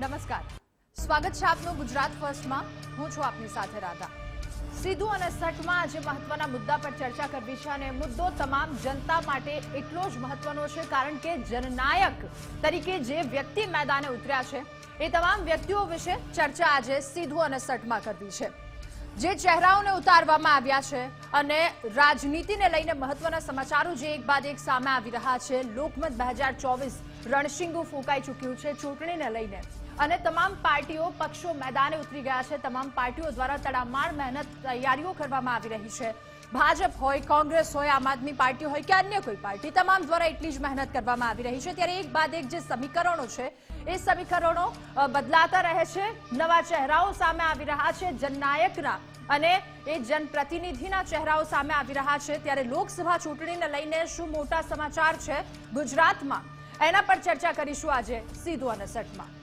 નમસ્કાર. સ્વાગત છે આપનું ગુજરાત ફર્સ્ટમાં. હું છું આપની સાથે રાધા. સીધું અને સટમાં આજે મહત્વના મુદ્દા પર ચર્ચા કરવી છે અને મુદ્દો તમામ જનતા માટે એટલો જ મહત્વનો છે કારણ કે જનનાયક તરીકે જે વ્યક્તિ મેદાને ઉતર્યા છે, એ તમામ વ્યક્તિઓ વિશે ચર્ચા આજે સીધું અને સટમાં કરવી છે. જે ચહેરાઓને ઉતારવામાં આવ્યા છે અને રાજનીતિને લઈને મહત્વના સમાચારો જે એક બાદ એક સામે આવી રહ્યા છે, લોકમત બે હજાર ચોવીસ રણશીંગુ ફૂંકાઈ ચૂક્યું છે ચૂંટણીને લઈને. અને તમામ પાર્ટીઓ પક્ષો મેદાને ઉતરી ગયા છે. તમામ પાર્ટીઓ દ્વારા તડામાર મહેનત તૈયારીઓ કરવામાં આવી રહી છે. ભાજપ હોય, કોંગ્રેસ હોય, આમ આદમી પાર્ટી હોય કે અન્ય કોઈ પાર્ટી, તમામ દ્વારા એટલી જ મહેનત કરવામાં આવી રહી છે. ત્યારે એક બાદ એક જે સમીકરણો છે, એ સમીકરણો બદલાતા રહે છે. નવા ચહેરાઓ સામે આવી રહ્યા છે. જનનાયકના અને એ જનપ્રતિનિધિના ચહેરાઓ સામે આવી રહ્યા છે. ત્યારે લોકસભા ચૂંટણીને લઈને શું મોટા સમાચાર છે ગુજરાતમાં? એના પર ચર્ચા કરીશું આજે સીધું અને સટમાં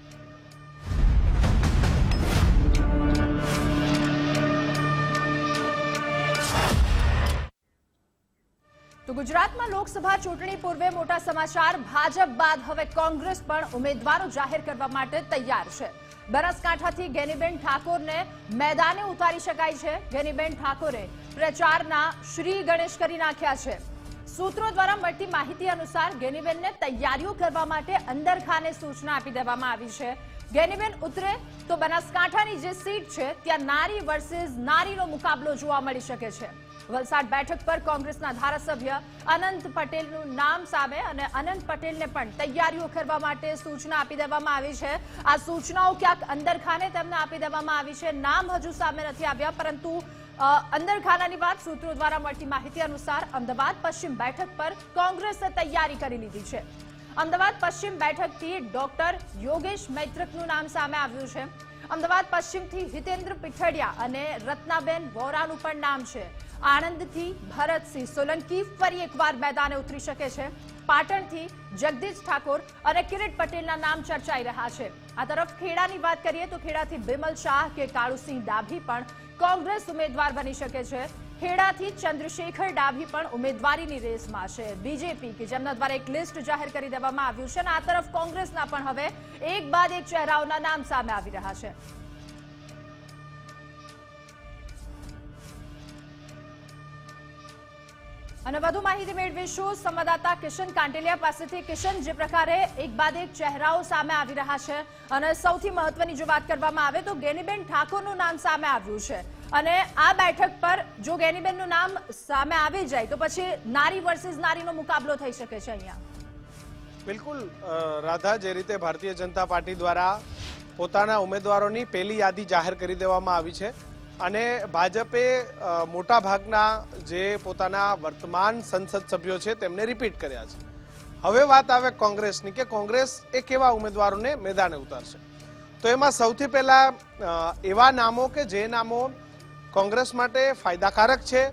તો ગુજરાતમાં લોકસભા ચૂંટણી પૂર્વે મોટા સમાચાર. ભાજપ બાદ હવે કોંગ્રેસ પણ ઉમેદવારો જાહેર કરવા માટે તૈયાર છે. બનાસકાંઠાથી ગેનીબેન ઠાકોરને મેદાને ઉતારી શકાય છે. ગેનીબેન ઠાકોરે પ્રચારના શ્રી ગણેશ કરી નાખ્યા છે. સૂત્રો દ્વારા મળતી માહિતી અનુસાર ગેનીબેનને તૈયારીઓ કરવા માટે અંદરખાને સૂચના આપી દેવામાં આવી છે. ગેનીબેન ઉતરે તો બનાસકાંઠાની જે સીટ છે, ત્યાં નારી વર્સિસ નારીનો મુકાબલો જોવા મળી શકે છે. વલસાડ બેઠક પર કોંગ્રેસના ધારાસભ્ય અનંત પટેલનું નામ સામે અને અનંત પટેલને પણ તૈયારીઓ કરવા માટે સૂચના આપી દેવામાં આવી છે. આ સૂચનાઓ ક્યાંક અંદરખાને તેમને આપી દેવામાં આવી છે. નામ હજુ સામે નથી આવ્યા, પરંતુ અંદરખાનાની વાત સૂત્રો દ્વારા મળતી માહિતી અનુસાર અમદાવાદ પશ્ચિમ બેઠક પર કોંગ્રેસે તૈયારી કરી લીધી છે. અમદાવાદ પશ્ચિમ બેઠકથી ડોક્ટર યોગેશ મૈત્રકનું નામ સામે આવ્યું છે. અમદાવાદ પશ્ચિમથી હિતેન્દ્ર પીઠડિયા અને રત્નાબેન વોરાનું પણ નામ છે. આણંદથી ભરતસિંહ સોલંકી ફરી એકવાર મેદાને ઉતરી શકે છે. પાટણથી જગદીશ ઠાકોર અને કિરીટ પટેલના નામ ચર્ચાઈ રહ્યા છે. આ તરફ ખેડાની વાત કરીએ તો ખેડાથી બિમલ શાહ કે કાળુસિંહ ડાભી પણ કોંગ્રેસ ઉમેદવાર બની શકે છે. ખેડાથી ચંદ્રશેખર ડાભી પણ ઉમેદવારીની રેસમાં છે. બીજેપી કે જેમના દ્વારા એક લિસ્ટ જાહેર કરી દેવામાં આવ્યું છે અને આ તરફ કોંગ્રેસના પણ હવે એક બાદ એક ચહેરાઓના નામ સામે આવી રહ્યા છે. અને વધુ માહિતી મેળવીશું સંવાદદાતા કિશન કાંટેલિયા પાસેથી. કિશન, જે પ્રકારે એક બાદ એક ચહેરાઓ સામે આવી રહ્યા છે અને સૌથી મહત્વની જો વાત કરવામાં આવે તો ગેનીબેન ઠાકોરનું નામ સામે આવ્યું છે. અને આ બેઠક પર જો ગેનીબેનનું નામ સામે આવી જાય, તો પછી નારી વર્સિસ નારીનો મુકાબલો થઈ શકે છે અહીંયા. બિલકુલ રાધા, જે રીતે ભારતીય જનતા પાર્ટી દ્વારા પોતાના ઉમેદવારોની પહેલી યાદી જાહેર કરી દેવામાં આવી છે અને ભાજપે મોટા ભાગના જે પોતાના વર્તમાન સંસદ સભ્યો છે તેમને રિપીટ કર્યા છે. હવે વાત આવે કોંગ્રેસની કે કોંગ્રેસ એ કેવા ઉમેદવારોને મેદાને ઉતારશે? તો એમાં સૌથી પહેલા એવા નામો કે જે નામો કોંગ્રેસ માટે ફાયદાકારક છે.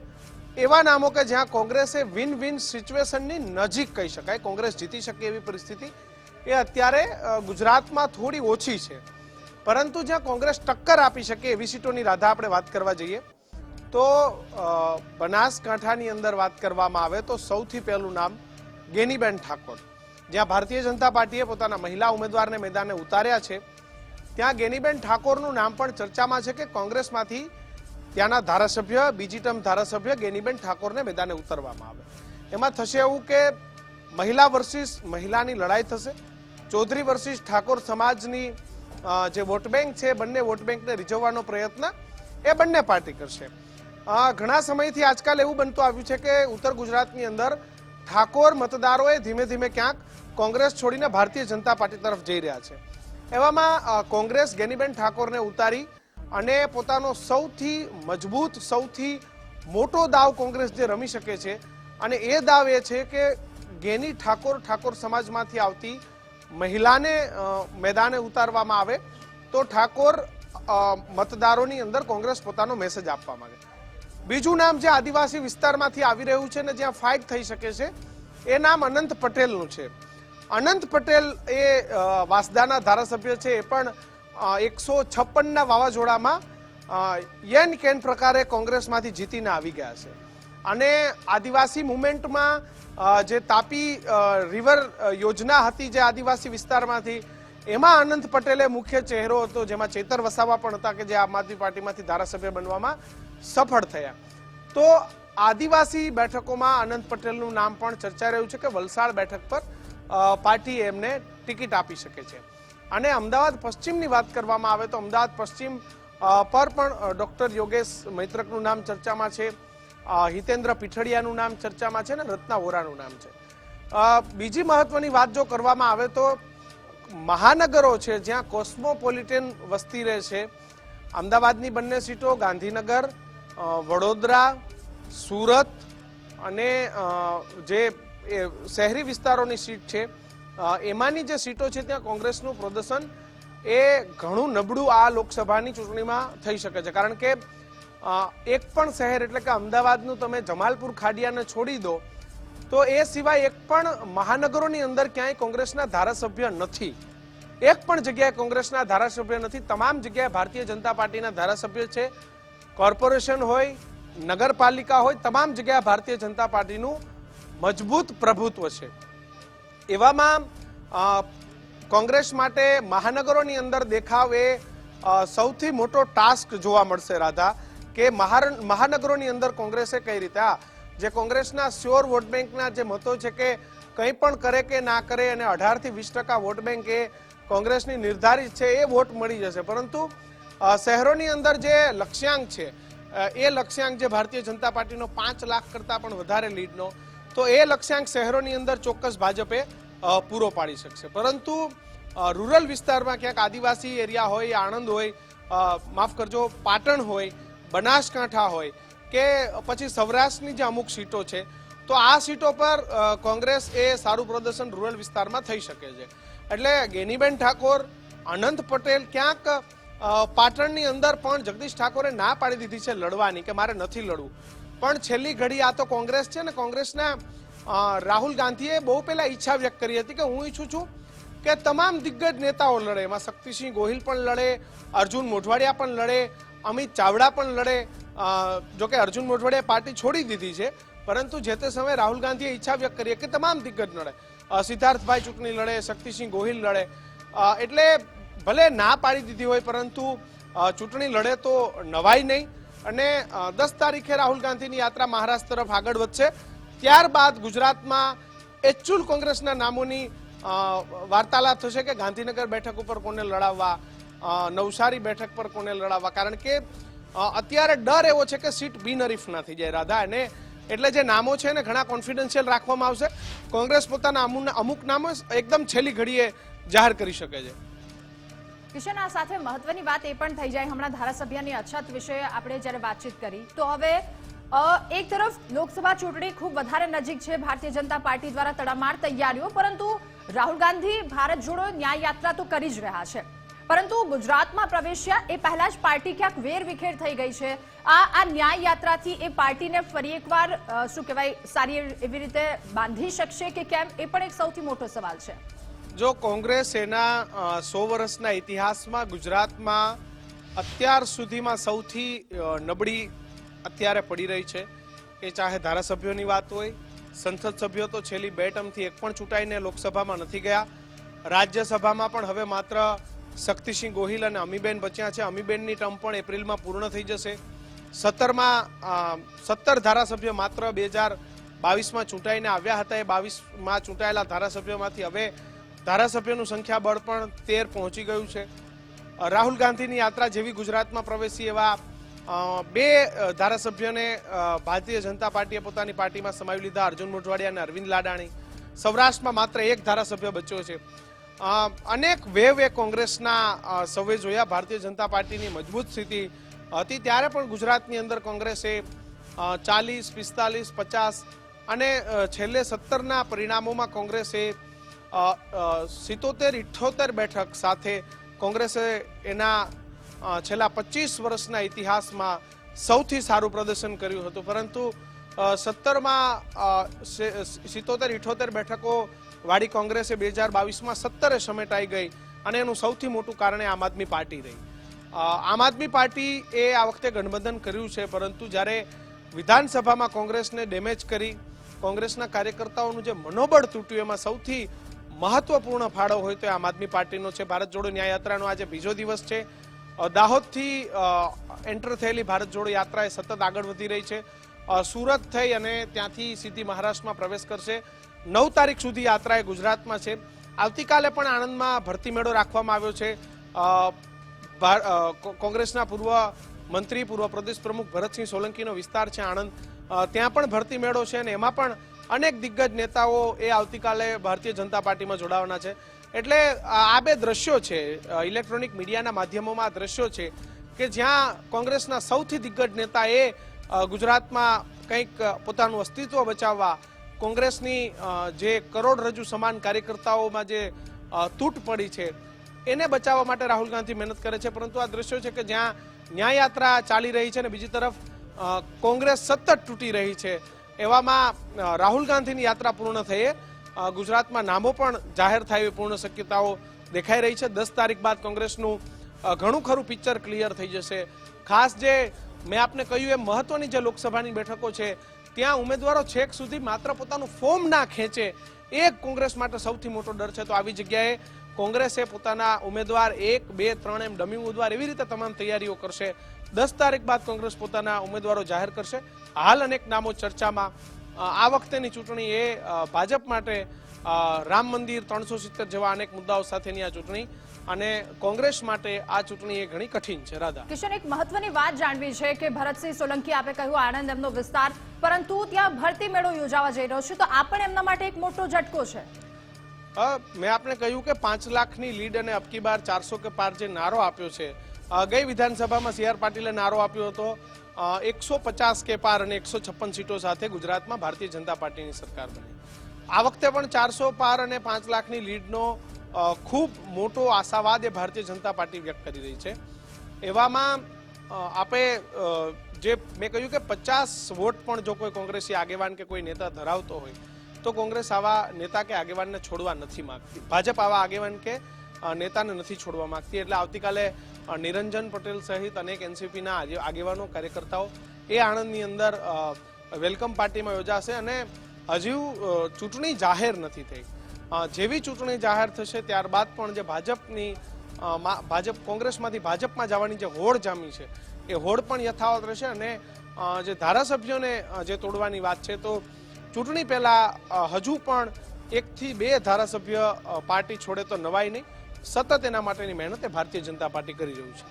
એવા નામો કે જ્યાં કોંગ્રેસે વિન વિન સિચ્યુએશનની નજીક કહી શકાય, કોંગ્રેસ જીતી શકે એવી પરિસ્થિતિ, એ અત્યારે ગુજરાતમાં થોડી ઓછી છે. પરંતુ જ્યાં કોંગ્રેસ ટક્કર આપી શકે એવી સીટોની રાધા આપણે વાત કરવા જઈએ, તો બનાસકાંઠાની અંદર વાત કરવામાં આવે તો સૌથી પહેલું નામ ગેનીબેન ઠાકોર. જ્યાં ભારતીય જનતા પાર્ટીએ પોતાના મહિલા ઉમેદવારને મેદાને ઉતાર્યા છે. ત્યાં ગેનીબેન ઠાકોરનું નામ પણ ચર્ચામાં છે કે કોંગ્રેસમાંથી ત્યાંના ધારાસભ્ય બીજી ટર્મ ધારાસભ્ય ગેનીબેન ઠાકોરને મેદાને ઉતરવામાં આવે એમાં થશે એવું કે મહિલા વર્સિસ મહિલાની લડાઈ થશે. ચૌધરી વર્સિસ ઠાકોર સમાજની જે વોટ છે, બંને વોટ બેંકને રીઝવવાનો પ્રયત્ન એ બંને પાર્ટી કરશે. ઘણા સમયથી આજકાલ એવું બનતું આવ્યું છે કે ઉત્તર ગુજરાતની અંદર ઠાકોર મતદારોએ ધીમે ધીમે ક્યાંક કોંગ્રેસ છોડીને ભારતીય જનતા પાર્ટી તરફ જઈ રહ્યા છે. એવામાં કોંગ્રેસ ગેનીબેન ઠાકોરને ઉતારી અને પોતાનો સૌથી મજબૂત, સૌથી મોટો દાવ કોંગ્રેસ જે રમી શકે છે અને એ દાવ એ છે કે ગેની ઠાકોર ઠાકોર સમાજમાંથી આવતી મહિલાને મેદાને ઉતારવામાં આવે તો ઠાકોર મતદારોની અંદર કોંગ્રેસ પોતાનો મેસેજ આપવા માંગે. બીજું નામ જે આદિવાસી વિસ્તારમાંથી આવી રહ્યું છે ને જ્યાં ફાઇટ થઈ શકે છે, એ નામ અનંત પટેલનું છે. અનંત પટેલ એ વાસદાના ધારાસભ્ય છે, એ પણ એકસો છપ્પનના વાવાઝોડામાં યેન કેન પ્રકારે કોંગ્રેસમાંથી જીતીને આવી ગયા છે. અને આદિવાસી મુવમેન્ટમાં જે તાપી રિવર યોજના હતી જે આદિવાસી વિસ્તારમાંથી, એમાં અનંત પટેલે મુખ્ય ચહેરો હતો, જેમાં ચેતર વસાવા પણ હતા કે જે આમ આદમી પાર્ટીમાંથી ધારાસભ્ય બનવામાં સફળ થયા. તો આદિવાસી બેઠકોમાં અનંત પટેલનું નામ પણ ચર્ચા રહ્યું છે કે વલસાડ બેઠક પર પાર્ટી એમને ટિકિટ આપી શકે છે. અને અમદાવાદ પશ્ચિમની વાત કરવામાં આવે તો અમદાવાદ પશ્ચિમ પર પણ ડૉક્ટર યોગેશ મૈત્રકનું નામ ચર્ચામાં છે. હિતેન્દ્ર પીઠડિયાનું નામ ચર્ચામાં છે ને રત્ના વોરાનું નામ છે. બીજી મહત્વની વાત જો કરવામાં આવે તો મહાનગરો છે, જ્યાં કોસ્મોપોલિટન વસ્તી રહે છે. અમદાવાદની બંને સીટો ગાંધીનગર વડોદરા, સુરત અને જે શહેરી વિસ્તારોની સીટ છે. એમાંની જે સીટો છે ત્યાં કોંગ્રેસનું પ્રદર્શન એ ઘણું નબળું આ લોકસભાની ચૂંટણીમાં થઈ શકે છે. કારણ કે એક પણ શહેર એટલે કે અમદાવાદનું તમે જમાલપુર ખાડિયાને છોડી દો, તો એ સિવાય એક પણ મહાનગરોની અંદર ક્યાંય કોંગ્રેસના ધારાસભ્ય નથી. એક પણ જગ્યાએ કોંગ્રેસના ધારાસભ્ય નથી. તમામ જગ્યાએ ભારતીય જનતા પાર્ટીના ધારાસભ્ય છે. કોર્પોરેશન હોય, નગરપાલિકા હોય, તમામ જગ્યાએ ભારતીય જનતા પાર્ટીનું મજબૂત પ્રભુત્વ છે. એવામાં કોંગ્રેસ માટે મહાનગરોની અંદર દેખાવ એ સૌથી મોટો ટાસ્ક જોવા મળશે, રાધા, કે મહાનગરોની અંદર કોંગ્રેસે કઈ રીતે જે કોંગ્રેસના સ્યોર વોટ બેંકના જે મતો છે કે કંઈ પણ કરે કે ના કરે અને અઢારથી વીસ ટકા વોટ બેંક એ કોંગ્રેસની નિર્ધારિત છે, એ વોટ મળી જશે. પરંતુ શહેરોની અંદર જે લક્ષ્યાંક છે એ લક્ષ્યાંક જે ભારતીય જનતા પાર્ટીનો પાંચ લાખ કરતાં પણ વધારે લીડનો તો એ લક્ષ્યાંક શહેરોની અંદર ચોક્કસ ભાજપે પૂરો પાડી શકશે. પરંતુ રૂરલ વિસ્તારમાં ક્યાંક આદિવાસી એરિયા હોય, આણંદ હોય માફ કરજો, પાટણ હોય, બનાસકાંઠા હોય, કે પછી સૌરાષ્ટ્રની જે અમુક સીટો છે, તો આ સીટો પર કોંગ્રેસ એ સારું પ્રદર્શન રૂરલ વિસ્તારમાં થઈ શકે છે. એટલે ગેનીબેન ઠાકોર અનંત પટેલ ક્યાંક પાટણની અંદર પણ જગદીશ ઠાકોરે ના પાડી દીધી છે લડવાની કે મારે નથી લડવું. પણ છેલ્લી ઘડી આ તો કોંગ્રેસ છે ને કોંગ્રેસના રાહુલ ગાંધીએ બહુ પહેલા ઈચ્છા વ્યક્ત કરી હતી કે હું ઈચ્છું છું કે તમામ દિગ્ગજ નેતાઓ લડે, એમાં શક્તિસિંહ ગોહિલ પણ લડે, અર્જુન મોઢવાડિયા પણ લડે, અમિત ચાવડા પણ લડે જોકે અર્જુન મોઢવાડિયા પાર્ટી છોડી દીધી છે, પરંતુ જે તે સમયે રાહુલ ગાંધીએ ઈચ્છા વ્યક્ત કરી કે તમામ દિગ્ગજ લડે. સિદ્ધાર્થભાઈ ચૂંટણી લડે, શક્તિસિંહ ગોહિલ લડે એટલે ભલે ના પાડી દીધી હોય પરંતુ ચૂંટણી લડે તો નવાઈ નહીં. અને દસ તારીખે રાહુલ ગાંધીની યાત્રા મહારાષ્ટ્ર તરફ આગળ વધશે. ત્યારબાદ ગુજરાતમાં એચ્યુલ કોંગ્રેસના નામોની વાર્તાલાપ થશે કે ગાંધીનગર બેઠક ઉપર કોને લડાવવા નવસારી બેઠક પર કોને લડાવવા. કારણ કે અત્યારે ડર એવો છે કે સીટ બિનહરીફ ના થઈ જાય, રાધા. અને એટલે જે નામો છે ને ઘણા કોન્ફિડન્શિયલ રાખવામાં આવશે. કોંગ્રેસ પોતાના અમુ- અમુક નામો એકદમ છેલ્લી ઘડીએ જાહેર કરી શકે છે. કિશન આ સાથે મહત્વની વાત એ પણ થઈ જાય. હમણાં ધારાસભ્યની અછત વિશે આપણે જ્યારે વાતચીત કરી, તો હવે એક તરફ લોકસભા ચૂંટણી ખૂબ વધારે નજીક છે. ભારતીય જનતા પાર્ટી દ્વારા તડામાર તૈયારીઓ, પરંતુ રાહુલ ગાંધી ભારત જોડો ન્યાય યાત્રા તો કરી જ રહ્યા છે. પરંતુ ગુજરાતમાં પ્રવેશ્યા એ પહેલા જ પાર્ટી ક્યાંક વેર વિખેર થઈ ગઈ છે. આ આ ન્યાય યાત્રાથી એ પાર્ટીને ફરી એકવાર શું કહેવાય, સારી એવી રીતે બાંધી શકશે કે કેમ, એ પણ એક સૌથી મોટો સવાલ છે. જો કોંગ્રેસ એના સો વર્ષના ઇતિહાસમાં ગુજરાતમાં અત્યાર સુધીમાં સૌથી નબળી અત્યારે પડી રહી છે એ ચાહે ધારાસભ્યોની વાત હોય, સંસદ સભ્યો તો છેલ્લી બે ટર્મથી એક પણ ચૂંટાઈને લોકસભામાં નથી ગયા. રાજ્યસભામાં પણ હવે માત્ર શક્તિસિંહ ગોહિલ અને અમીબેન બચ્યા છે. અમીબેનની ટર્મ પણ એપ્રિલમાં પૂર્ણ થઈ જશે. સત્તરમાં સત્તર ધારાસભ્યો માત્ર બે હજાર બાવીસમાં ચૂંટાઈને આવ્યા હતા. એ બાવીસમાં ચૂંટાયેલા ધારાસભ્યોમાંથી હવે ધારાસભ્યોનું સંખ્યાબળ પણ તેર પહોંચી ગયું છે. રાહુલ ગાંધીની યાત્રા જેવી ગુજરાતમાં પ્રવેશી એવા બે ધારાસભ્યોને ભારતીય જનતા પાર્ટીએ પોતાની પાર્ટીમાં સમાવી લીધા અર્જુન મોઢવાડિયા અને અરવિંદ લાડાણી. સૌરાષ્ટ્રમાં માત્ર એક ધારાસભ્ય બચ્યો છે. અનેક વેવ એ કોંગ્રેસના સૌએ જોયા. ભારતીય જનતા પાર્ટીની મજબૂત સ્થિતિ હતી. ત્યારે પણ ગુજરાતની અંદર કોંગ્રેસે ચાલીસ, પિસ્તાલીસ, પચાસ અને છેલ્લે સત્તરના પરિણામોમાં કોંગ્રેસે સિત્તોતેર, ઇઠ્યોતેર બેઠક સાથે કોંગ્રેસે એના છેલ્લા પચીસ વર્ષના ઇતિહાસમાં સૌથી સારું પ્રદર્શન કર્યું હતું. પરંતુ સત્તરમાં સિત્તોતેર ઇઠ્ઠોતેર બેઠકો વાળી કોંગ્રેસે બે હજાર બાવીસમાં સત્તરે સમેટાઈ ગઈ અને એનું સૌથી મોટું કારણ આમ આદમી પાર્ટી રહી. આમ આદમી પાર્ટી એ આ વખતે ગઠબંધન કર્યું છે, પરંતુ જ્યારે વિધાનસભામાં કોંગ્રેસને ડેમેજ કરી, કોંગ્રેસના કાર્યકર્તાઓનું જે મનોબળ તૂટ્યું, એમાં સૌથી મહત્વપૂર્ણ ફાળો હોય તો આમ આદમી પાર્ટીનો છે. ભારત જોડો ન્યાય યાત્રાનો આજે બીજો દિવસ છે. દાહોદથી એન્ટર થયેલી ભારત જોડો યાત્રા એ સતત આગળ વધી રહી છે. સુરત થઈ અને ત્યાંથી સીધી મહારાષ્ટ્રમાં પ્રવેશ કરશે. નવ તારીખ સુધી યાત્રા એ ગુજરાતમાં છે. આવતીકાલે પણ આણંદમાં ભરતી મેળો રાખવામાં આવ્યો છે. કોંગ્રેસના પૂર્વ મંત્રી, પૂર્વ પ્રદેશ પ્રમુખ ભરતસિંહ સોલંકીનો વિસ્તાર છે આણંદ. ત્યાં પણ ભરતી મેળો છે અને એમાં પણ અનેક દિગ્ગજ નેતાઓ એ આવતીકાલે ભારતીય જનતા પાર્ટીમાં જોડાવાના છે. એટલે આ બે દ્રશ્યો છે ઇલેક્ટ્રોનિક મીડિયાના માધ્યમોમાં આ દ્રશ્યો છે કે જ્યાં કોંગ્રેસના સૌથી દિગ્ગજ નેતા એ ગુજરાતમાં કંઈક પોતાનું અસ્તિત્વ બચાવવા, કોંગ્રેસની જે કરોડરજ્જુ સમાન કાર્યકર્તાઓમાં જે તૂટ પડી છે, એને બચાવવા માટે રાહુલ ગાંધી મહેનત કરે છે. પરંતુ આ દ્રશ્યો છે કે જ્યાં ન્યાય યાત્રા ચાલી રહી છે અને બીજી તરફ કોંગ્રેસ સતત તૂટી રહી છે. એવામાં રાહુલ ગાંધીની યાત્રા પૂર્ણ થઈએ ગુજરાતમાં નામો પણ જાહેર થાય એવી પૂર્ણ શક્યતાઓ દેખાઈ રહી છે. દસ તારીખ બાદ કોંગ્રેસનું ઘણું ખરું પિક્ચર ક્લિયર થઈ જશે. ખાસ જે મેં આપને કહ્યું, એ મહત્વની જે લોકસભાની બેઠકો છે, ત્યાં ઉમેદવારો છેક સુધી માત્ર પોતાનું ફોર્મ ના ખેંચે. એ કોંગ્રેસ માટે સૌથી મોટો ડર છે. તો આવી જગ્યાએ કોંગ્રેસે પોતાના ઉમેદવાર એક, બે, ત્રણ એમ ડમી ઉમેદવાર એવી રીતે તમામ તૈયારીઓ કરશે. દસ તારીખ બાદ કોંગ્રેસ પોતાના ઉમેદવારો જાહેર કરશે. હાલ અનેક નામો ચર્ચામાં આ વખતેની ચૂંટણી એ ભાજપ માટે રામ મંદિર ત્રણસો સિત્તેર જેવા અનેક મુદ્દાઓ સાથેની આ ચૂંટણી અને કોંગ્રેસ માટે આ ચૂંટણી એ ઘણી કઠિન છે. રાધા. કિશન એક મહત્વની વાત જાણવી છે કે ભરતસિંહ સોલંકી આપે કહ્યું આણંદ એમનો વિસ્તાર પરંતુ ત્યાં ભરતી મેળો યોજાવા જઈ રહ્યો છે. તો આ પણ એમના માટે એક મોટો ઝટકો છે. મેં આપને કહ્યું કે પાંચ લાખની લીડ અને અબકી બાર ચારસો કે પાર જે નારો આપ્યો છે ગઈ વિધાનસભામાં સી આર પાટીલે નારો આપ્યો હતો. એકસો પચાસ કે પાર અને એકસો છપ્પન સીટો સાથે ગુજરાતમાં ભારતીય જનતા પાર્ટીની સરકાર બની. આ વખતે પણ ચારસો પાર અને પાંચ લાખની લીડનો ખૂબ મોટો આશાવાદ એ ભારતીય જનતા પાર્ટી વ્યક્ત કરી રહી છે. એવામાં આપણે આપે જે મેં કહ્યું કે પચાસ વોટ પણ જો કોઈ કોંગ્રેસી આગેવાન કે કોઈ નેતા ધરાવતો હોય, તો કોંગ્રેસ આવા નેતા કે આગેવાનને છોડવા નથી માગતી. ભાજપ આવા આગેવાન કે નેતાને નથી છોડવા માંગતી. એટલે આવતીકાલે નિરંજન પટેલ સહિત અનેક એનસીપીના આગેવાનો, કાર્યકર્તાઓ એ આણંદની અંદર વેલકમ પાર્ટીમાં યોજાશે અને હજુ ચૂંટણી જાહેર નથી થઈ. જેવી ચૂંટણી જાહેર થશે ત્યારબાદ પણ જે ભાજપની ભાજપ કોંગ્રેસમાંથી ભાજપમાં જવાની જે હોડ જામી છે, એ હોડ પણ યથાવત રહેશે અને જે ધારાસભ્યોને જે તોડવાની વાત છે, તો ચૂંટણી પહેલાં હજુ પણ એકથી બે ધારાસભ્ય પાર્ટી છોડે તો નવાય નહીં. સતત એના માટેની મહેનત ભારતીય જનતા પાર્ટી કરી રહ્યું છે.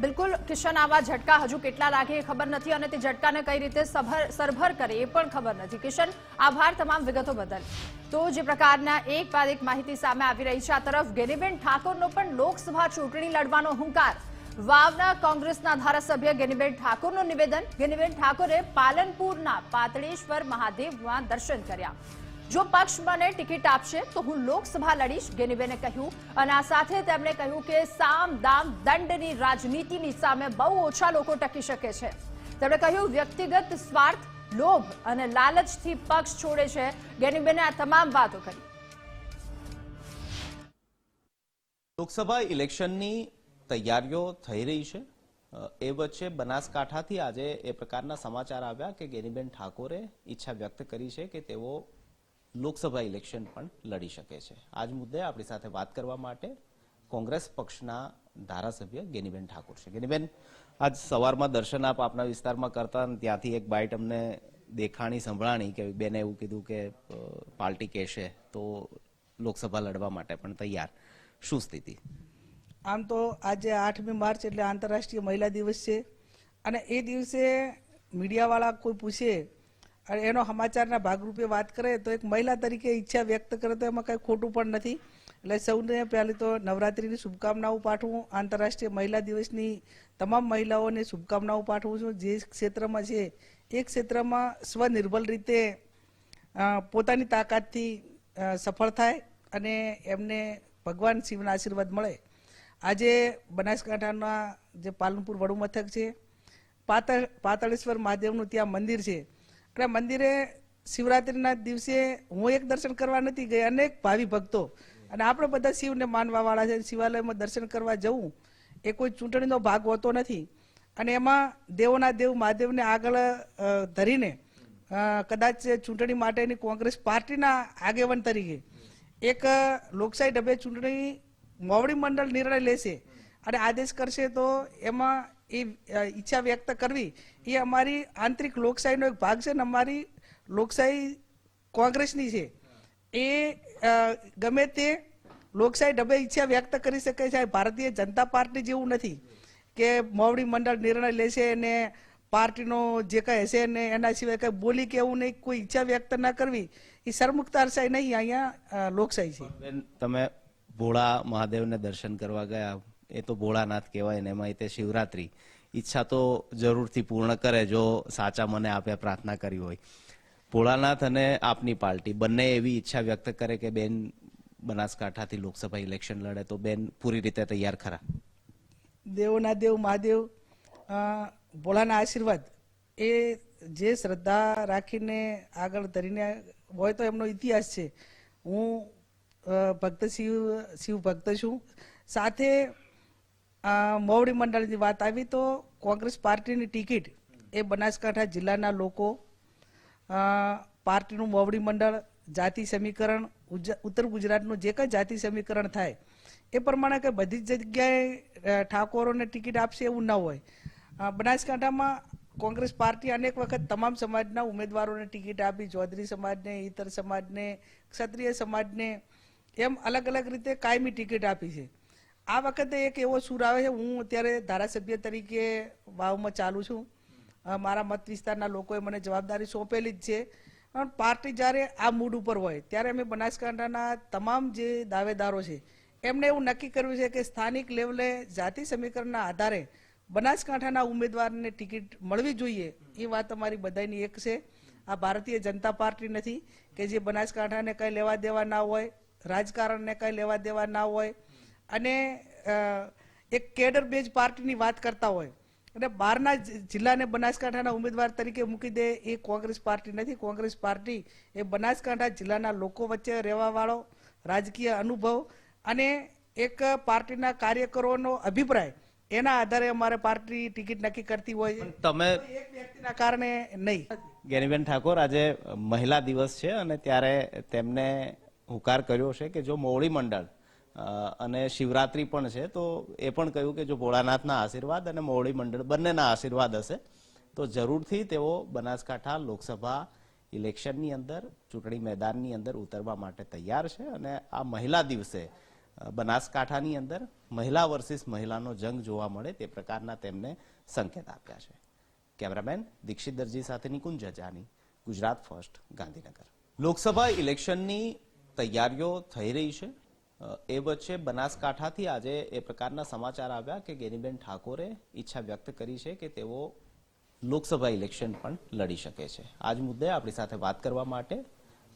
બિલકુલ, કિશન, આવા ઝટકા હજુ કેટલા લાગે એ ખબર નથી અને તે ઝટકાને કઈ રીતે સરભર કરે એ પણ ખબર નથી. કિશન, આભાર તમામ વિગતો બદલ. તો જે પ્રકારના એક બાદ એક માહિતી સામે આવી રહી છે, આ તરફ ગેનીબેન ઠાકોરનો પણ લોકસભા ચૂંટણી લડવાનો હુંકાર. વાવના કોંગ્રેસના ધારાસભ્ય ગેનીબેન ઠાકોરનું નિવેદન. ગેનીબેન ઠાકોરે પાલનપુરના પાતળેશ્વર મહાદેવમાં દર્શન કર્યા. જો પક્ષ મને ટિકિટ આપશે, તો હું લોકસભા લડીશ, ગેનીબેને કહ્યું. અને આ સાથે તેમણે કહ્યું કે સામ દામ દંડની રાજનીતિની સામે બહુ ઓછા લોકો ટકી શકે છે. તેમણે કહ્યું, વ્યક્તિગત સ્વાર્થ, લોભ અને લાલચથી પક્ષ છોડે છે. ગેનીબેને આ તમામ વાતો કરી. લોકસભા ઇલેક્શનની તૈયારીઓ થઈ રહી છે. એ વચ્ચે બનાસકાંઠાથી આજે એ પ્રકારના સમાચાર આવ્યા કે ગેનીબેન ઠાકોરે ઈચ્છા વ્યક્ત કરી છે કે તેઓ લોકસભા ઇલેક્શન પણ લડી શકે છે. આજ મુદ્દે આપણી સાથે વાત કરવા માટે કોંગ્રેસ પક્ષના ધારાસભ્ય ગેનીબેન ઠાકોર છે. ગેનીબેન, આજ સવારમાં દર્શન આપ આપના વિસ્તારમાં કરતા ત્યાંથી એક બાઇટ અમને દેખાણી સંભળાણી કે બેને એવું કીધું કે પાર્ટી કહેશે તો લોકસભા લડવા માટે પણ તૈયાર. શું સ્થિતિ? આમ તો આજે આઠમી માર્ચ એટલે આંતરરાષ્ટ્રીય મહિલા દિવસ છે. અને એ દિવસે મીડિયાવાળા કોઈ પૂછે અને એનો સમાચારના ભાગરૂપે વાત કરે તો એક મહિલા તરીકે ઈચ્છા વ્યક્ત કરે તો એમાં કંઈ ખોટું પણ નથી. એટલે સૌને પહેલી તો નવરાત્રિની શુભકામનાઓ પાઠવું, આંતરરાષ્ટ્રીય મહિલા દિવસની તમામ મહિલાઓને શુભકામનાઓ પાઠવું છું. જે ક્ષેત્રમાં છે એ ક્ષેત્રમાં સ્વનિર્ભર રીતે પોતાની તાકાતથી સફળ થાય અને એમને ભગવાન શિવના આશીર્વાદ મળે. આજે બનાસકાંઠાના જે પાલનપુર વડુમથક છે, પાતળ, પાતાળેશ્વર મહાદેવનું ત્યાં મંદિર છે. અને મંદિરે શિવરાત્રિના દિવસે હું એક દર્શન કરવા નથી ગઈ, અનેક ભાવિ ભક્તો. અને આપણે બધા શિવને માનવાવાળા છે, શિવાલયમાં દર્શન કરવા જવું એ કોઈ ચૂંટણીનો ભાગ હોતો નથી. અને એમાં દેવોના દેવ મહાદેવને આગળ ધરીને કદાચ ચૂંટણી માટેની કોંગ્રેસ પાર્ટીના આગેવાન તરીકે એક લોકશાહી ઢબે ચૂંટણી મોવડી મંડળ નિર્ણય લેશે અને આદેશ કરશે તો એમાં એ ઈચ્છા વ્યક્ત કરવી, એ અમારી આંતરિક લોકશાહીનો એક ભાગ છે ને અમારી લોકશાહી કોંગ્રેસની છે. એ ગમે તે લોકશાહી ડબે ઈચ્છા વ્યક્ત કરી શકે છે ભારતીય જનતા પાર્ટી જેવું નથી કે મોવડી મંડળ નિર્ણય લેશે અને પાર્ટીનો જે કંઈ હશે ને એના સિવાય કંઈ બોલી કે એવું નહીં, કોઈ ઈચ્છા વ્યક્ત ના કરવી, એ સરમુખતારશાહી નહીં, અહીંયા લોકશાહી છે. તમે ભોળા મહાદેવને દર્શન કરવા ગયા એ તો ભોળાનાથ કહેવાય ને એમાં તે શિવરાત્રી. ઈચ્છા તો જરૂરથી પૂર્ણ કરે જો સાચા મને આપે પ્રાર્થના કરી હોય. ભોળાનાથ અને આપની પાર્ટી બંને એવી ઈચ્છા વ્યક્ત કરે કે બેન બનાસકાંઠાથી લોકસભા ઇલેક્શન લડે તો બેન પૂરી રીતે તૈયાર ખરા. દેવના દેવ, મહાદેવ ભોળાના આશીર્વાદ એ જે શ્રદ્ધા રાખીને આગળ ધરીને હોય તો એમનો ઇતિહાસ છે. હું ભક્ત શિવ શિવ ભક્ત છું. સાથે મોવડી મંડળની વાત આવી તો કોંગ્રેસ પાર્ટીની ટિકિટ એ બનાસકાંઠા જિલ્લાના લોકો પાર્ટીનું મોવડી મંડળ, જાતિ સમીકરણ ઉત્તર ગુજરાતનું જે કંઈ જાતિ સમીકરણ થાય, એ પ્રમાણે કે બધી જ જગ્યાએ ઠાકોરોને ટિકિટ આપશે એવું ન હોય. બનાસકાંઠામાં કોંગ્રેસ પાર્ટી અનેક વખત તમામ સમાજના ઉમેદવારોને ટિકિટ આપી, ચૌધરી સમાજને ઇતર સમાજને, ક્ષત્રિય સમાજને, એમ અલગ અલગ રીતે કાયમી ટિકિટ આપી છે. આ વખતે એક એવો સૂર આવે છે, હું અત્યારે ધારાસભ્ય તરીકે વાવમાં ચાલુ છું. મારા મત વિસ્તારના લોકોએ મને જવાબદારી સોંપેલી જ છે. પણ પાર્ટી જ્યારે આ મૂડ ઉપર હોય, ત્યારે અમે બનાસકાંઠાના તમામ જે દાવેદારો છે એમણે એવું નક્કી કર્યું છે કે સ્થાનિક લેવલે જાતિ સમીકરણના આધારે બનાસકાંઠાના ઉમેદવારને ટિકિટ મળવી જોઈએ. એ વાત અમારી બધાની એક છે. આ ભારતીય જનતા પાર્ટી નથી કે જે બનાસકાંઠાને કંઈ લેવા દેવા ના હોય, રાજકારણને કંઈ લેવા દેવા ના હોય અને એક કેડર બેઝ પાર્ટીની વાત કરતા હોય. અને બહારના જિલ્લાને બનાસકાંઠાના ઉમેદવાર તરીકે મૂકી દે એ કોંગ્રેસ પાર્ટી નથી. કોંગ્રેસ પાર્ટી એ બનાસકાંઠા જિલ્લાના લોકો વચ્ચે રહેવાવાળો રાજકીય અનુભવ અને એક પાર્ટીના કાર્યકરોનો અભિપ્રાય. એના આધારે અમારે પાર્ટી ટિકિટ નક્કી કરતી હોય. તમે એક વ્યક્તિના કારણે નહીં. ગેનીબેન ઠાકોર આજે મહિલા દિવસ છે અને ત્યારે તેમને હુકાર કર્યો છે કે જો મોવડી મંડળ અને શિવરાત્રી પણ છે, તો એ પણ કહ્યું કે જો ભોળાનાથના આશીર્વાદ અને મોવડી મંડળ બંનેના આશીર્વાદ હશે, તો જરૂરથી તેઓ બનાસકાંઠા લોકસભા ઇલેક્શનની અંદર, ચૂંટણી મેદાનની અંદર ઉતરવા માટે તૈયાર છે અને આ મહિલા દિવસે બનાસકાંઠાની અંદર મહિલા વર્સિસ મહિલાનો જંગ જોવા મળે તે પ્રકારના તેમને સંકેત આપ્યા છે. કેમેરામેન દીક્ષિત દરજી સાથેની કુંજ જજાની ગુજરાત ફર્સ્ટ ગાંધીનગર. લોકસભા ઇલેક્શનની તૈયારીઓ થઈ રહી છે. એ વચ્ચે બનાસકાંઠાથી આજે એ પ્રકારના સમાચાર આવ્યા કે ગેનીબેન ઠાકોરે ઈચ્છા વ્યક્ત કરી છે કે તેઓ લોકસભા ઇલેક્શન પણ લડી શકે છે. આજ મુદ્દે આપણી સાથે વાત કરવા માટે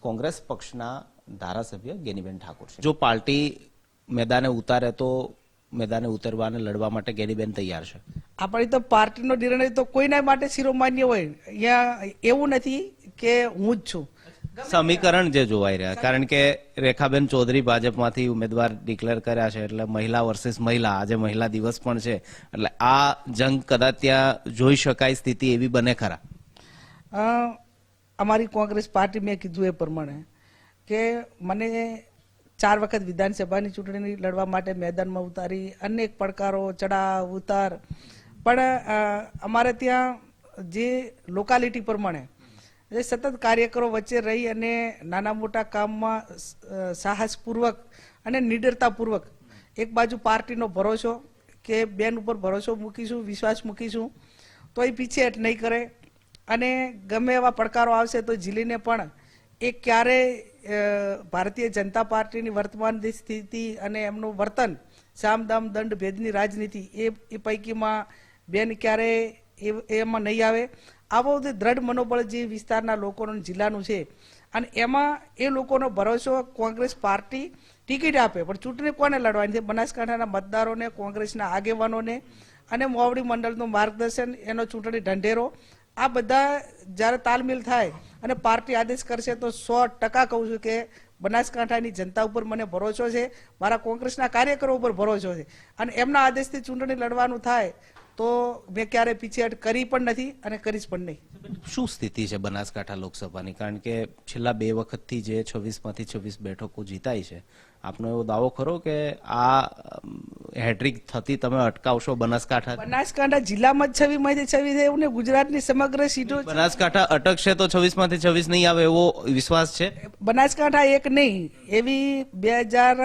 કોંગ્રેસ પક્ષના ધારાસભ્ય ગેનીબેન ઠાકોર છે. જો પાર્ટી મેદાને ઉતારે તો મેદાને ઉતરવા અને લડવા માટે ગેનીબેન તૈયાર છે. આપણી તો પાર્ટીનો નિર્ણય તો કોઈના માટે શિરોમાન્ય હોય. અહીંયા એવું નથી કે હું જ છું. સમીકરણ જે જોવાઈ રહ્યા. કારણ કે રેખાબેન ચૌધરી ભાજપમાંથી ઉમેદવાર ડિક્લેર કર્યા છે એટલે મહિલા વર્સિસ મહિલા. આજે મહિલા દિવસ પણ છે. એટલે આ જંગ કદાચ ત્યાં જોઈ શકાય સ્થિતિ એવી બને ખરા. અમારી કોંગ્રેસ પાર્ટી મેં કીધું એ પ્રમાણે કે મને ચાર વખત વિધાનસભાની ચૂંટણી લડવા માટે મેદાનમાં ઉતારી અનેક પડકારો ચડાવ ઉતાર. પણ અમારે ત્યાં જે લોકાલિટી પ્રમાણે જે સતત કાર્યકરો વચ્ચે રહી અને નાના મોટા કામમાં સાહસપૂર્વક અને નિડરતાપૂર્વક એક બાજુ પાર્ટીનો ભરોસો કે બેન ઉપર ભરોસો મૂકીશું, વિશ્વાસ મૂકીશું તો એ પીછેહટ નહીં કરે. અને ગમે એવા પડકારો આવશે તો ઝીલીને પણ એ ક્યારેય ભારતીય જનતા પાર્ટીની વર્તમાન સ્થિતિ અને એમનું વર્તન સામદામ દંડ, ભેદની રાજનીતિ એ એ પૈકીમાં બેન ક્યારેય એમાં નહીં આવે. આવો જે દ્રઢ મનોબળ જે વિસ્તારના લોકોનું જિલ્લાનું છે, અને એમાં એ લોકોનો ભરોસો કોંગ્રેસ પાર્ટી ટિકિટ આપે. પણ ચૂંટણી કોને લડવાની છે? બનાસકાંઠાના મતદારોને, કોંગ્રેસના આગેવાનોને અને મોવડી મંડળનું માર્ગદર્શન, એનો ચૂંટણી ઢંઢેરો. આ બધા જ્યારે તાલમેલ થાય અને પાર્ટી આદેશ કરશે તો સો ટકા કહું છું કે બનાસકાંઠાની જનતા ઉપર મને ભરોસો છે. મારા કોંગ્રેસના કાર્યકરો ઉપર ભરોસો છે. અને એમના આદેશથી ચૂંટણી લડવાનું થાય તો મેં ક્યારે પીછેહટ કરી પણ નથી અને કરીશ પણ નહીં. શું સ્થિતિ છે બનાસકાંઠા લોકસભાની? કારણ કે છેલ્લા બે વખતથી જે છવ્વીસમાંથી છવ્વીસ બેઠકો જીતાઈ છે આપનો એવો દાવો ખરો કે આ હેટ્રિક થતી તમે અટકાવશો બનાસકાંઠા? બનાસકાંઠા જિલ્લામાં જ છવી માંથી છવ્વીસ છે એવું ને ગુજરાતની સમગ્ર સીટો બનાસકાંઠા અટકશે તો છવ્વીસમાંથી છવ્વીસ નહીં આવે એવો વિશ્વાસ છે? બનાસકાંઠા એક નહીં એવી બે હજાર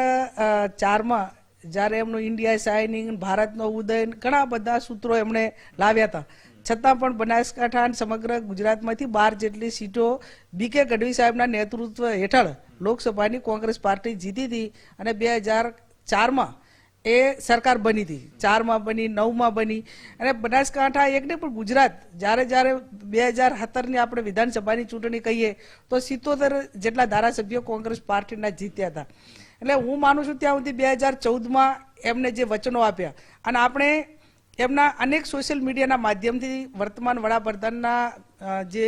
ચારમાં જ્યારે એમનું ઇન્ડિયા શાઇનિંગ ભારતનો ઉદય, ઘણા બધા સૂત્રો એમણે લાવ્યા હતા. છતાં પણ બનાસકાંઠા અને સમગ્ર ગુજરાતમાંથી બાર જેટલી સીટો બીકે ગઢવી સાહેબના નેતૃત્વ હેઠળ લોકસભાની કોંગ્રેસ પાર્ટી જીતી હતી અને બે હજાર ચારમાં એ સરકાર બની હતી. ચારમાં બની, નવમાં બની. અને બનાસકાંઠા એક નહીં, પણ ગુજરાત જ્યારે જ્યારે બે હજાર સત્તરની આપણે વિધાનસભાની ચૂંટણી કહીએ તો સિત્તોતેર જેટલા ધારાસભ્યો કોંગ્રેસ પાર્ટીના જીત્યા હતા. એટલે હું માનું છું ત્યાં સુધી બે હજાર ચૌદમાં એમને જે વચનો આપ્યા. અને આપણે એમના અનેક સોશિયલ મીડિયાના માધ્યમથી વર્તમાન વડાપ્રધાનના જે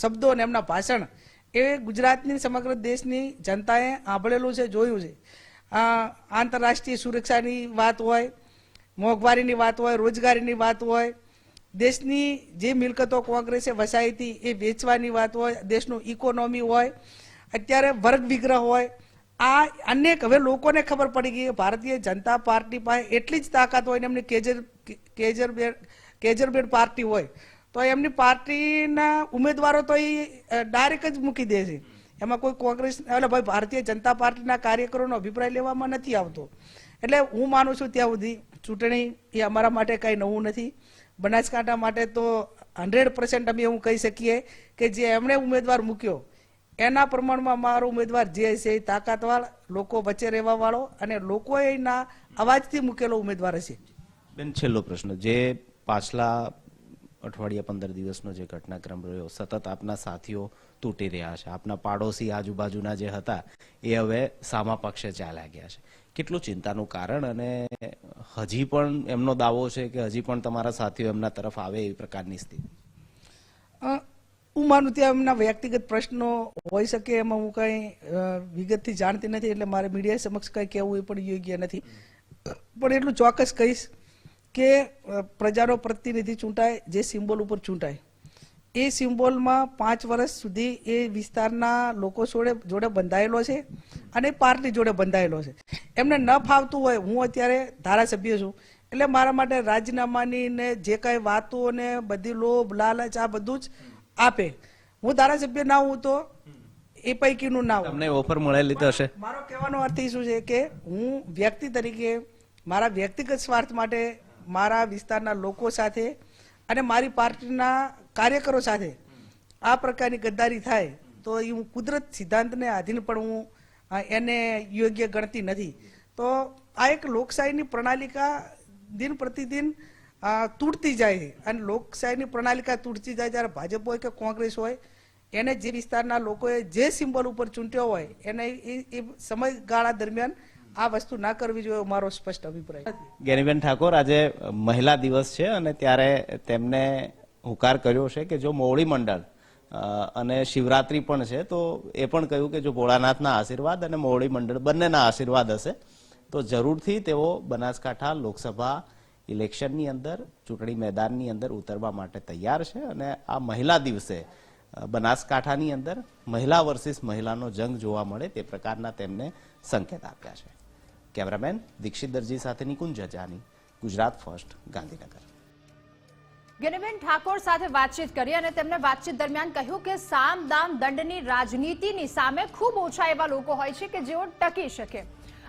શબ્દો અને એમના ભાષણ એ ગુજરાતની સમગ્ર દેશની જનતાએ આંભળેલું છે, જોયું છે. આંતરરાષ્ટ્રીય સુરક્ષાની વાત હોય, મોંઘવારીની વાત હોય, રોજગારીની વાત હોય, દેશની જે મિલકતો કોંગ્રેસે વસાવી હતી એ વેચવાની વાત હોય, દેશનું ઇકોનોમી હોય, અત્યારે વર્ગ વિગ્રહ હોય આ અનેક હવે લોકોને ખબર પડી ગઈ ભારતીય જનતા પાર્ટી પાસે એટલી જ તાકાત હોય ને એમની કેજર કેજરબેડ કેજરબેડ પાર્ટી હોય, તો એમની પાર્ટીના ઉમેદવારો તો એ ડાયરેક્ટ જ મૂકી દે છે. એમાં કોઈ કોંગ્રેસ, એટલે ભાઈ ભારતીય જનતા પાર્ટીના કાર્યકરોનો અભિપ્રાય લેવામાં નથી આવતો. એટલે હું માનું છું ત્યાં સુધી ચૂંટણી એ અમારા માટે કાંઈ નવું નથી. બનાસકાંઠા માટે તો હંડ્રેડ પર્સન્ટ અમે એવું કહી શકીએ કે જે એમણે ઉમેદવાર મૂક્યો એના પ્રમાણમાં મારો ઉમેદવાર જે હશે એ તાકાતવાળ લોકો વચ્ચે રહેવા વાળો અને લોકો એના અવાજથી મૂકેલો ઉમેદવાર હશે. બેન છેલ્લો પ્રશ્ન. જે પાછલા અઠવાડિયા પંદર દિવસનો જે ઘટનાક્રમ રહ્યો સતત આપના સાથીઓ તૂટી રહ્યા છે. આપના પાડોશી આજુબાજુના જે હતા એ હવે સામા પક્ષે ચાલ્યા ગયા છે. કેટલું ચિંતાનું કારણ અને હજી પણ એમનો દાવો છે કે હજી પણ તમારા સાથીઓ એમના તરફ આવે એવી પ્રકારની સ્થિતિ? હું માનું ત્યાં એમના વ્યક્તિગત પ્રશ્નો હોઈ શકે એમાં હું કંઈ વિગતથી જાણતી નથી એટલે મારે મીડિયા સમક્ષ કંઈ કહેવું એ પણ યોગ્ય નથી. પણ એટલું ચોક્કસ કહીશ કે પ્રજાનો પ્રતિનિધિ ચૂંટાય, જે સિમ્બોલ ઉપર ચૂંટાય. એ સિમ્બોલમાં પાંચ વર્ષ સુધી એ વિસ્તારના લોકો જોડે જોડે બંધાયેલો છે અને પાર્ટી જોડે બંધાયેલો છે. એમને ન ફાવતું હોય, હું અત્યારે ધારાસભ્ય છું, એટલે મારા માટે રાજીનામાની ને જે કાંઈ વાતો ને બધી લોભ, લાલચ, આ બધું જ આપે. હું ધારાસભ્ય ના હું તો એ પૈકીનું ના તમને ઓફર મળેલી તો હશે. મારો કહેવાનો અર્થ એ શું છે કે હું વ્યક્તિ તરીકે મારા વ્યક્તિગત સ્વાર્થ માટે મારા વિસ્તારના લોકો સાથે અને મારી પાર્ટીના કાર્યકરો સાથે આ પ્રકારની ગદ્દારી થાય તો એ હું કુદરત સિદ્ધાંતને આધીન પણ હું એને યોગ્ય ગણતી નથી. તો આ એક લોકશાહીની પ્રણાલિકા દિન પ્રતિદિન તૂટતી જાય અને લોકશાહીની પ્રણાલિકા તૂટતી જાય જ્યારે ભાજપ હોય કે કોંગ્રેસ હોય, એને જે વિસ્તારના લોકોએ જે સિમ્બોલ ઉપર ચૂંટ્યો હોય, એને એ સમયગાળા દરમિયાન આ વસ્તુ ના કરવી જોઈએ મારો સ્પષ્ટ અભિપ્રાય ગેનીબેન ઠાકોર, આજે મહિલા દિવસ છે અને ત્યારે તેમને હુકાર કર્યો છે કે જો મોવડી મંડળ અને શિવરાત્રી પણ છે, તો એ પણ કહ્યું કે જો ભોળાનાથના આશીર્વાદ અને મોવડી મંડળ બંનેના આશીર્વાદ હશે, તો જરૂરથી તેઓ બનાસકાંઠા લોકસભા ઇલેક્શનની અંદર, ચૂંટણી મેદાનની અંદર ઉતરવા માટે તૈયાર છે અને આ મહિલા દિવસે બનાસકાંઠાની અંદર મહિલા વર્સિસ મહિલાનો જંગ જોવા મળે તે પ્રકારના તેમને સંકેત આપ્યા છે. કેમેરામેન દીક્ષિત દરજી સાથેની કુંજ અજાની ગુજરાત ફર્સ્ટ, ગાંધીનગર. ગિરિબેન ઠાકોર સાથે વાતચીત કરી અને તેમને વાતચીત દરમિયાન કહ્યું કે સામ દામ દંડની રાજનીતિની સામે ખૂબ ઓછા એવા લોકો હોય છે કે જેઓ ટકી શકે.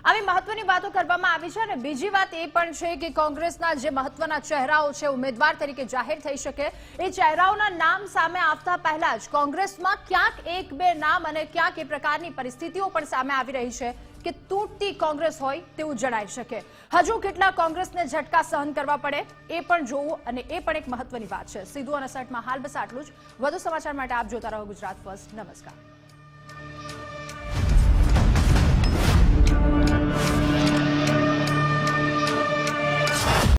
આવી મહત્વની વાતો કરવામાં આવી છે અને બીજી વાત એ પણ છે કે કોંગ્રેસના જે મહત્વના ચહેરાઓ છે, ઉમેદવાર તરીકે જાહેર થઈ શકે. એ ચહેરાઓના નામ સામે આવતા પહેલા જ કોંગ્રેસમાં ક્યાંક એક બે નામ અને ક્યાંક એ પ્રકારની પરિસ્થિતિઓ પણ સામે આવી રહી છે કે તૂટતી કોંગ્રેસ હોય તેવું જણાઈ શકે. હજુ કેટલા કોંગ્રેસને ઝટકા સહન કરવા પડે એ પણ જોવું અને એ પણ એક મહત્વની વાત છે. સીધું અને સટમાં હાલ બસ આટલું જ. વધુ સમાચાર માટે આપ જોતા રહો ગુજરાત ફર્સ્ટ. નમસ્કાર. Thank you.